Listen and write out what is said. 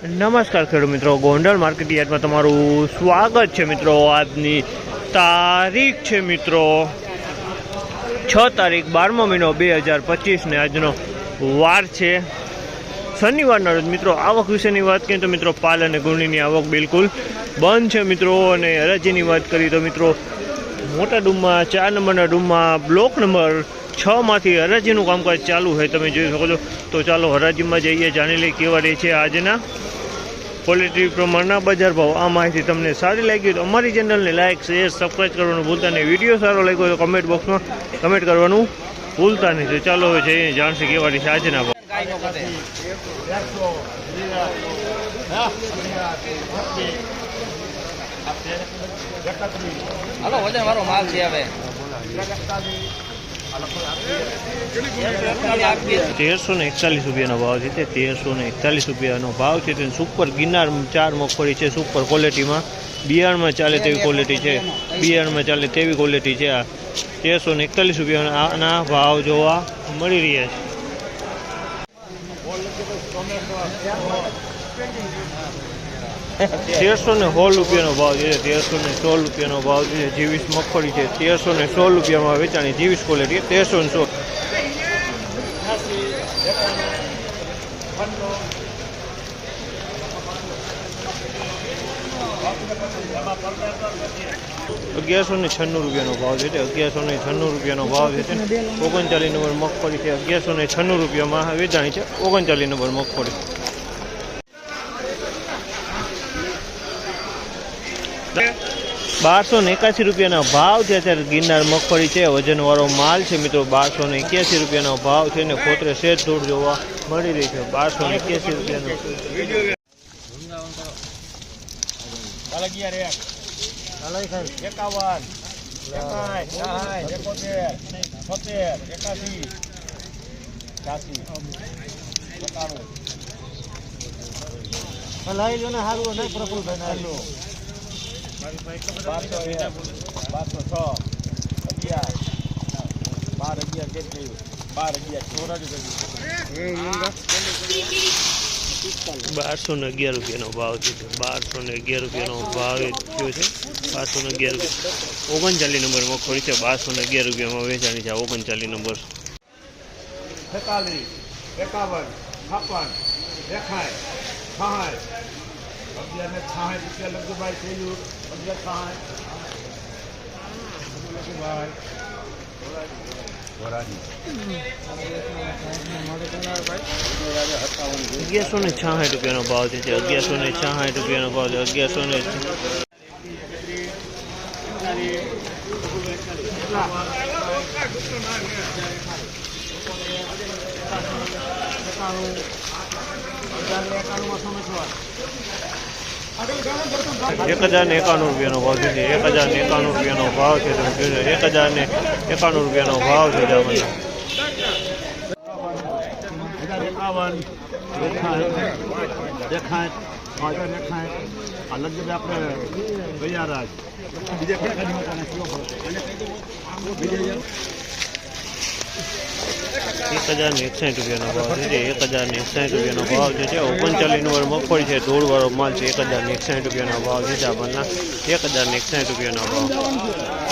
નમસ્કાર ખેડૂત મિત્રો, ગોંડલ માર્કેટ યાર્ડમાં તમારું સ્વાગત છે મિત્રો. આજની તારીખ છે મિત્રો, છ તારીખ, બારમો મહિનો બે હજાર પચીસને આજનો વાર છે. શનિવારના રોજ મિત્રો, આવક વિશેની વાત કરીએ તો મિત્રો, પાલ અને ગુણીની આવક બિલકુલ બંધ છે મિત્રો. અને હરાજીની વાત કરીએ તો મિત્રો, મોટા ડૂમમાં, ચાર નંબરના ડૂમમાં, બ્લોક નંબર છ માંથી હરાજીનું કામકાજ ચાલુ હોય. તમે જોઈ શકો છો. તો ચાલો હરાજીમાં જઈએ, જાણી લઈએ કેવા રહે છે આજના ક્વોલિટી પ્રમાણના બજાર ભાવ, આ માહિતી તમને સારી લાગી તો અમારી ચેનલને લાઇક શેર સબસ્ક્રાઈબ કરવાનું ભૂલતા નહીં. વીડિયો સારો લાગ્યો તો કમેન્ટ બોક્સમાં કમેન્ટ કરવાનું ભૂલતા નહીં. તો ચાલો હવે જઈએ જાણશે કેવા છે આજના ભાવ. હાલો, વજન મારો માલ છે હવે. તેરસો ને એકતાલીસ રૂપિયાનો ભાવ છે તે તેરસો ને એકતાલીસ રૂપિયાનો ભાવ છે તે સુપર ગિરનાર ચાર મગફળી છે, સુપર ક્વોલિટીમાં. બિયારણમાં ચાલે તેવી ક્વોલિટી છે, બિયારણમાં ચાલે તેવી ક્વોલિટી છે આ તેરસો ને એકતાલીસ રૂપિયાના ભાવ જોવા મળી રહ્યા છે. તેરસો ને સોળ રૂપિયાનો ભાવ છે તેરસો ને સોળ રૂપિયાનો ભાવ છે જીવીસ મગફળી છે તેરસો ને સોળ રૂપિયામાં વેચાણી, જીવીસ ક્વોલિટી તેરસો ને સોળ અગિયારસો ને છન્નું રૂપિયાનો ભાવ છે અગિયારસો ને છન્નું રૂપિયાનો ભાવ છે. ઓગણચાલીસ નંબર મગફળી છે અગિયારસો ને છન્નું રૂપિયામાં વેચાણી છે, ઓગણચાલીસ નંબર મગફળી. બારસો ને એકાસી રૂપિયાના ભાવ છે અત્યારે ગિરનાર મગફળી છે વજનવાળો માલ છે મિત્રો બારસો ને એક્યાસી રૂપિયાનો ભાવ છે ને ખોતરે શેર ધૂળ જોવા મળી રહી છે બારસો ને એક્યાસી રૂપિયાનો લઈ લો ને સારું નહીં પ્રફુલભાઈ બારસો એક અગિયાર બાર અગિયાર રૂપિયાનો ભાવ છે બારસો ને અગિયાર રૂપિયાનો ભાવ થયો છે. બારસો ને અગિયાર રૂપિયા. ઓગણચાલીસ નંબર ખોરી છે. બારસો ને અગિયાર રૂપિયામાં વેચાણી છે ઓગણચાલીસ નંબર. છેતાલીસ, એકાવન, છપ્પન એકાય છાસઠ અગિયાર ને છાસઠ રૂપિયા લગુભાઈ થયું અગિયાર છાસઠ લગુભાઈ અગિયારસો ને છાસઠ રૂપિયાનો ભાવ છે તે અગિયારસો ને છાસઠ રૂપિયાનો ભાવ છે અગિયારસો ને એક હજાર ને એકાણું રૂપિયાનો ભાવ છે એક હજાર ને એકાણું રૂપિયાનો ભાવ છે એક હજાર ને એકાણું રૂપિયાનો ભાવ છે જામના એકાવન, દેખાય પાછળ દેખાય. આ લગભગ આપણે બીજા એક હજાર ને એકસાઠ રૂપિયાનો ભાવ છે એક હજાર ને એકસાઠ રૂપિયાનો ભાવ છે જે ઓગણચાલીસ નંબર મગફળી છે. ધૂળવાળો માલ છે એક હજાર ને એકસાઠ રૂપિયાનો ભાવ છે જામના એક હજાર ને એકસાઠ રૂપિયાનો ભાવ.